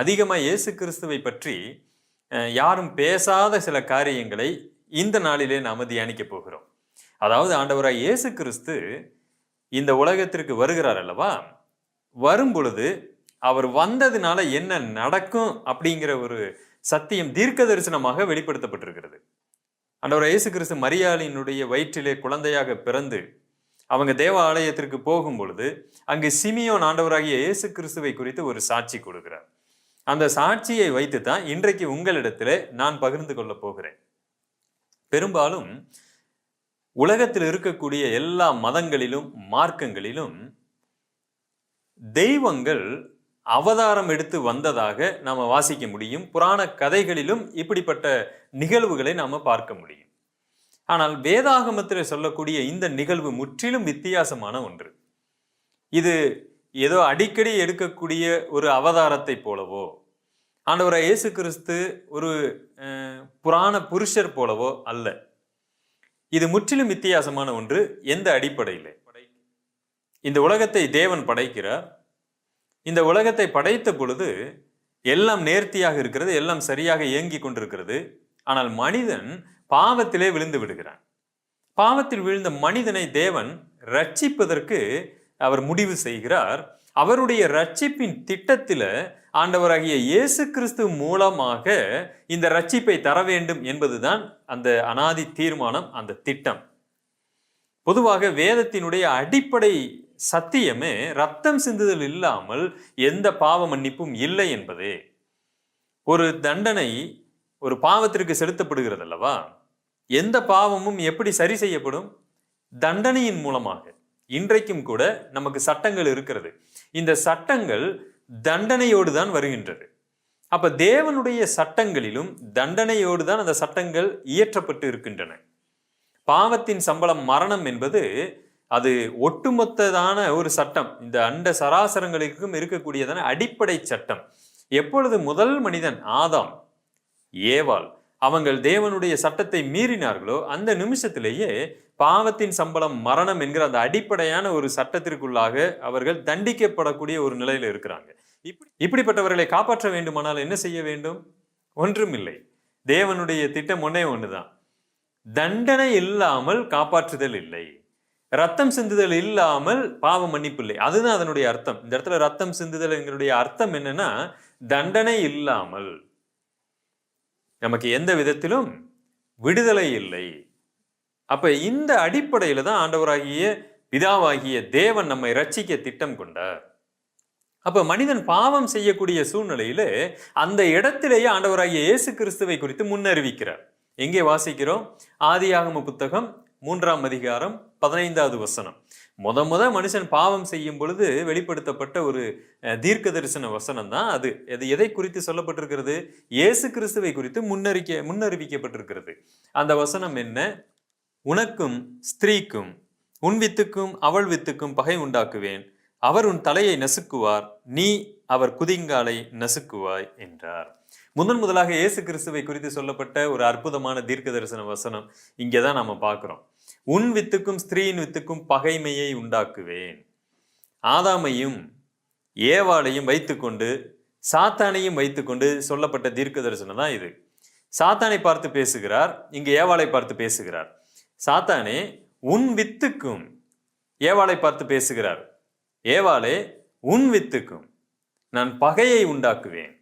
அதிகமாக இயேசு கிறிஸ்துவை பற்றி யாரும் பேசாத சில காரியங்களை இந்த நாளிலே நாம் தியானிக்க போகிறோம். அதாவது ஆண்டவராக இயேசு கிறிஸ்து இந்த உலகத்திற்கு வருகிறார் அல்லவா? வரும் பொழுது அவர் வந்ததுனால என்ன நடக்கும் அப்படிங்கிற ஒரு சத்தியம் தீர்க்க தரிசனமாக வெளிப்படுத்தப்பட்டிருக்கிறது. ஆண்டவர் இயேசு கிறிஸ்து மரியாளினுடைய வயிற்றிலே குழந்தையாக பிறந்து அவங்க தேவ ஆலயத்திற்கு போகும் பொழுது அங்கு சிமியோன் ஆண்டவராகிய இயேசு கிறிஸ்துவை குறித்து ஒரு சாட்சி கொடுக்கிறார். அந்த சாட்சியை வைத்து தான் இன்றைக்கு உங்களிடத்தில் நான் பகிர்ந்து கொள்ளப் போகிறேன். பெரும்பாலும் உலகத்தில் இருக்கக்கூடிய எல்லா மதங்களிலும் மார்க்கங்களிலும் தெய்வங்கள் அவதாரம் எடுத்து வந்ததாக நாம் வாசிக்க முடியும். புராண கதைகளிலும் இப்படிப்பட்ட நிகழ்வுகளை நாம் பார்க்க முடியும். ஆனால் வேதாகமத்தில் சொல்லக்கூடிய இந்த நிகழ்வு முற்றிலும் வித்தியாசமான ஒன்று. இது ஏதோ அடிக்கடி எடுக்கக்கூடிய ஒரு அவதாரத்தை போலவோ ஆண்டவரை இயேசு கிறிஸ்து ஒரு புராண புருஷர் போலவோ அல்ல. இது முற்றிலும் வித்தியாசமான ஒன்று எந்த அடிப்படையில்? இந்த உலகத்தை தேவன் படைக்கிறார். இந்த உலகத்தை படைத்த பொழுது எல்லாம் நேர்த்தியாக இருக்கிறது எல்லாம் சரியாக இயங்கி கொண்டிருக்கிறது. ஆனால் மனிதன் பாவத்திலே விழுந்து விடுகிறான். பாவத்தில் விழுந்த மனிதனை தேவன் ரட்சிப்பதற்கு அவர் முடிவு செய்கிறார். அவருடைய ரட்சிப்பின் திட்டத்தில் ஆண்டவராகிய இயேசு கிறிஸ்து மூலமாக இந்த ரட்சிப்பை தர வேண்டும் என்பதுதான் அந்த அனாதி தீர்மானம் அந்த திட்டம். பொதுவாக வேதத்தினுடைய அடிப்படை சத்தியமே ரத்தம் சிந்துதல் இல்லாமல் எந்த பாவ மன்னிப்பும் இல்லை என்பதே. ஒரு தண்டனை ஒரு பாவத்திற்கு செலுத்தப்படுகிறது அல்லவா எந்த பாவமும் எப்படி சரி செய்யப்படும்? தண்டனையின் மூலமாக. இன்றைக்கும் கூட நமக்கு சட்டங்கள் இருக்கிறது. இந்த சட்டங்கள் தண்டனையோடு தான் வருகின்றது. அப்ப தேவனுடைய சட்டங்களிலும் தண்டனையோடு தான் அந்த சட்டங்கள் இயற்றப்பட்டு இருக்கின்றன. பாவத்தின் சம்பளம் மரணம் என்பது அது ஒட்டுமொத்ததான ஒரு சட்டம். இந்த அண்ட சராசரங்களுக்கும் இருக்கக்கூடியதான அடிப்படை சட்டம். எப்பொழுது முதல் மனிதன் ஆதாம் ஏவாள் அவங்கள் தேவனுடைய சட்டத்தை மீறினார்களோ அந்த நிமிஷத்திலேயே பாவத்தின் சம்பளம் மரணம் என்கிற அந்த அடிப்படையான ஒரு சட்டத்திற்குள்ளாக அவர்கள் தண்டிக்கப்படக்கூடிய ஒரு நிலையில் இருக்கிறாங்க. இப்படி இப்படிப்பட்டவர்களை காப்பாற்ற வேண்டுமானால் என்ன செய்ய வேண்டும்? ஒன்றுமில்லை தேவனுடைய திட்டம் ஒன்னே ஒன்றுதான் தண்டனை இல்லாமல் காப்பாற்றுதல் இல்லை. ரத்தம் சிந்துதல் இல்லாமல் பாவ மன்னிப்பு இல்லை. அதுதான் அதனுடைய அர்த்தம். இந்த இடத்துல ரத்தம் சிந்துதல் எங்களுடைய அர்த்தம் என்னன்னா தண்டனை இல்லாமல் நமக்கு எந்த விதத்திலும் விடுதலை இல்லை. அப்ப இந்த அடிப்படையில தான் ஆண்டவராகிய பிதாவாகிய தேவன் நம்மை ரட்சிக்க திட்டம் கொண்டார். அப்ப மனிதன் பாவம் செய்யக்கூடிய சூழ்நிலையில அந்த இடத்திலேயே ஆண்டவராகிய இயேசு கிறிஸ்துவை குறித்து முன்னறிவிக்கிறார். எங்கே வாசிக்கிறோம்? ஆதியாகம புத்தகம் மூன்றாம் அதிகாரம் பதினைந்தாவது வசனம். முத முத மனுஷன் பாவம் செய்யும் பொழுது வெளிப்படுத்தப்பட்ட ஒரு தீர்க்க தரிசன வசனம் தான் அது. அது எதை குறித்து சொல்லப்பட்டிருக்கிறது? இயேசு கிறிஸ்துவை குறித்து முன்னறிக்க முன்னறிவிக்கப்பட்டிருக்கிறது. அந்த வசனம் என்ன? உனக்கும் ஸ்திரீக்கும் உன் வித்துக்கும் அவள் வித்துக்கும் பகை உண்டாக்குவேன். அவர் உன் தலையை நசுக்குவார் நீ அவர் குதிங்காலை நசுக்குவாய் என்றார். முதன் முதலாக இயேசு கிறிஸ்துவை குறித்து சொல்லப்பட்ட ஒரு அற்புதமான தீர்க்க தரிசன வசனம் இங்கே தான் நாம் பார்க்குறோம். உன் வித்துக்கும் ஸ்திரீயின் வித்துக்கும் பகைமையை உண்டாக்குவேன். ஆதாமையும் ஏவாளையும் வைத்துக்கொண்டு சாத்தானையும் வைத்துக்கொண்டு சொல்லப்பட்ட தீர்க்க தரிசனம் தான் இது. சாத்தானை பார்த்து பேசுகிறார் இங்கே ஏவாளை பார்த்து பேசுகிறார். சாத்தானே உன் வித்துக்கும் ஏவாளை பார்த்து பேசுகிறார். ஏவாளே உன் வித்துக்கும் நான் பகையை உண்டாக்குவேன்.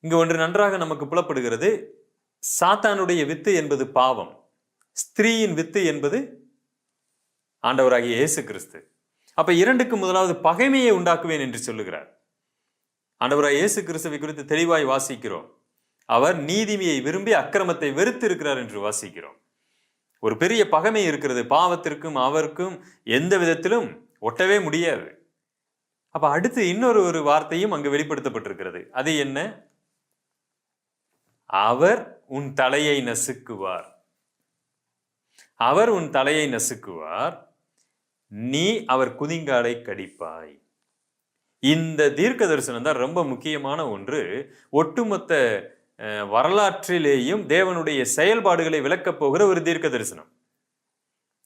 இங்கு ஒன்று நன்றாக நமக்கு புலப்படுகிறது. சாத்தானுடைய வித்து என்பது பாவம். ஸ்திரீயின் வித்து என்பது ஆண்டவராகிய இயேசு கிறிஸ்து. அப்ப இரண்டுக்கு முதலாவது பகைமையை உண்டாக்குவேன் என்று சொல்லுகிறார். ஆண்டவராக இயேசு கிறிஸ்துவை குறித்து தெளிவாய் வாசிக்கிறோம். அவர் நீதிமையை விரும்பி அக்கிரமத்தை வெறுத்து இருக்கிறார் என்று வாசிக்கிறோம். ஒரு பெரிய பகைமை இருக்கிறது. பாவத்திற்கும் அவருக்கும் எந்த விதத்திலும் ஒட்டவே முடியாது. அப்ப அடுத்து இன்னொரு ஒரு வார்த்தையும் அங்கு வெளிப்படுத்தப்பட்டிருக்கிறது. அது என்ன? அவர் உன் தலையை நசுக்குவார். அவர் உன் தலையை நசுக்குவார். நீ அவர் குதிங்காலை கடிப்பாய். இந்த தீர்க்க தரிசனம் தான் ரொம்ப முக்கியமான ஒன்று. ஒட்டுமொத்த வரலாற்றிலேயும் தேவனுடைய செயல்பாடுகளை விளக்கப் போகிற ஒரு தீர்க்க தரிசனம்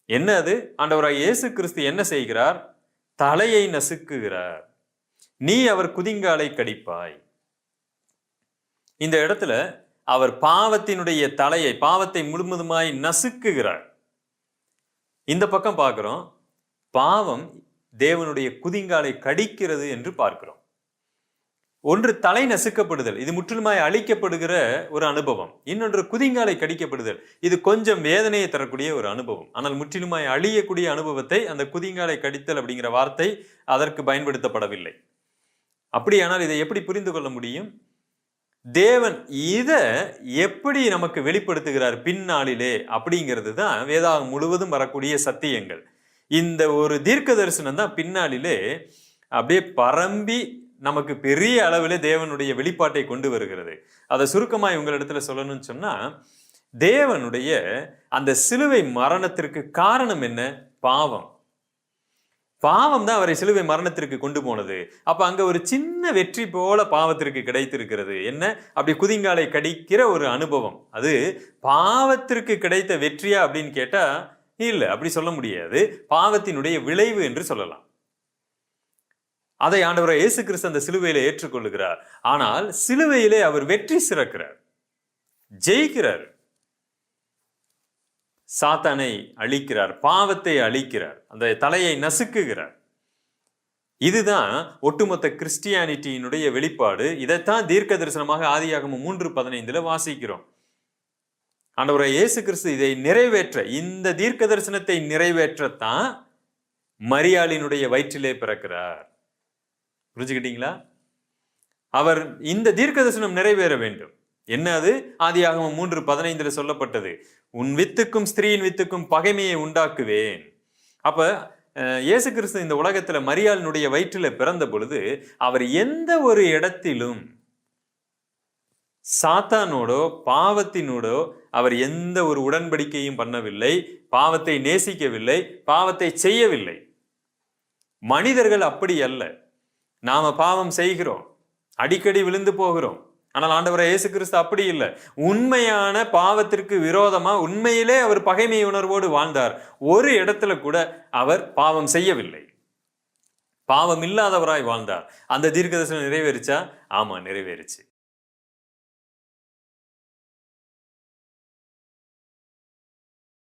என்ன அது? ஆண்டவராக இயேசு கிறிஸ்து என்ன செய்கிறார்? தலையை நசுக்குகிறார். நீ அவர் குதிங்காலை கடிப்பாய். இந்த இடத்துல அவர் பாவத்தினுடைய தலையை பாவத்தை முழுவதுமாய் நசுக்குகிறார். இந்த பக்கம் பார்க்குறோம் பாவம் தேவனுடைய குதிங்காலை கடிக்கிறது என்று பார்க்கிறோம். ஒன்று தலை நசுக்கப்படுதல் இது முற்றிலுமாய் அழிக்கப்படுகிற ஒரு அனுபவம். இன்னொன்று குதிங்காலை கடிக்கப்படுதல் இது கொஞ்சம் வேதனையை தரக்கூடிய ஒரு அனுபவம். ஆனால் முற்றிலுமாய் அழியக்கூடிய அனுபவத்தை அந்த குதிங்காலை கடித்தல் அப்படிங்கிற வார்த்தை அதற்கு பயன்படுத்தப்படவில்லை. அப்படியானால் இதை எப்படி புரிந்து கொள்ள முடியும்? தேவன் இதை எப்படி நமக்கு வெளிப்படுத்துகிறார் பின்னாளிலே அப்படிங்கிறது தான் வேதாகம் முழுவதும் வரக்கூடிய சத்தியங்கள். இந்த ஒரு தீர்க்க தரிசனம் தான் பின்னாளிலே அப்படியே பரம்பி நமக்கு பெரிய அளவில் தேவனுடைய வெளிப்பாட்டை கொண்டு வருகிறது. அதை சுருக்கமாக உங்களிடத்துல சொல்லணும்னு சொன்னால் தேவனுடைய அந்த சிலுவை மரணத்திற்கு காரணம் என்ன? பாவம். பாவம் தான் அவரை சிலுவை மரணத்திற்கு கொண்டு போனது. அப்போ அங்கே ஒரு சின்ன வெற்றி போல பாவத்திற்கு கிடைத்திருக்கிறது. என்ன? அப்படி குதிங்காலை கடிக்கிற ஒரு அனுபவம். அது பாவத்திற்கு கிடைத்த வெற்றியா அப்படின்னு கேட்டால் இல்லை அப்படி சொல்ல முடியாது. பாவத்தினுடைய விளைவு என்று சொல்லலாம். அதை ஆண்டவரை இயேசு கிறிஸ்து அந்த சிலுவையில ஏற்றுக்கொள்ளுகிறார். ஆனால் சிலுவையிலே அவர் வெற்றி சிறக்கிறார். ஜெயிக்கிறார். சாத்தானை அழிக்கிறார் பாவத்தை அழிக்கிறார் அந்த தலையை நசுக்குகிறார். இதுதான் ஒட்டுமொத்த கிறிஸ்டியானிட்டியினுடைய வெளிப்பாடு. இதைத்தான் தீர்க்க தரிசனமாக ஆதியாகமம் மூன்று பதினைந்துல வாசிக்கிறோம். ஆண்டவரை இயேசு கிறிஸ்து இதை நிறைவேற்ற இந்த தீர்க்க தரிசனத்தை நிறைவேற்றத்தான் மரியாளினுடைய வயிற்றிலே பிறக்கிறார். புரிஞ்சுக்கிட்டீங்களா? அவர் இந்த தீர்க்க தரிசனம் நிறைவேற வேண்டும். என்ன அது? ஆதியாகமம் மூன்று பதினைந்துல சொல்லப்பட்டது. உன் வித்துக்கும் ஸ்திரீயின் வித்துக்கும் பகைமையை உண்டாக்குவேன். அப்ப அஹ், இயேசு கிறிஸ்து இந்த உலகத்துல மரியாளினுடைய வயிற்றில பிறந்த பொழுது அவர் எந்த ஒரு இடத்திலும் சாத்தானோடோ பாவத்தினோடோ அவர் எந்த ஒரு உடன்படிக்கையும் பண்ணவில்லை பாவத்தை நேசிக்கவில்லை பாவத்தை செய்யவில்லை. மனிதர்கள் அப்படி அல்ல. நாம பாவம் செய்கிறோம். அடிக்கடி விழுந்து போகிறோம். ஆனால் ஆண்டவரை இயேசு கிறிஸ்து அப்படி இல்லை. உண்மையான பாவத்திற்கு விரோதமா உண்மையிலே அவர் பகைமை உணர்வோடு வாழ்ந்தார். ஒரு இடத்துல கூட அவர் பாவம் செய்யவில்லை. பாவம் இல்லாதவராய் வாழ்ந்தார். அந்த தீர்க்கதரிசனம் நிறைவேறிச்சா? ஆமா நிறைவேறுச்சு.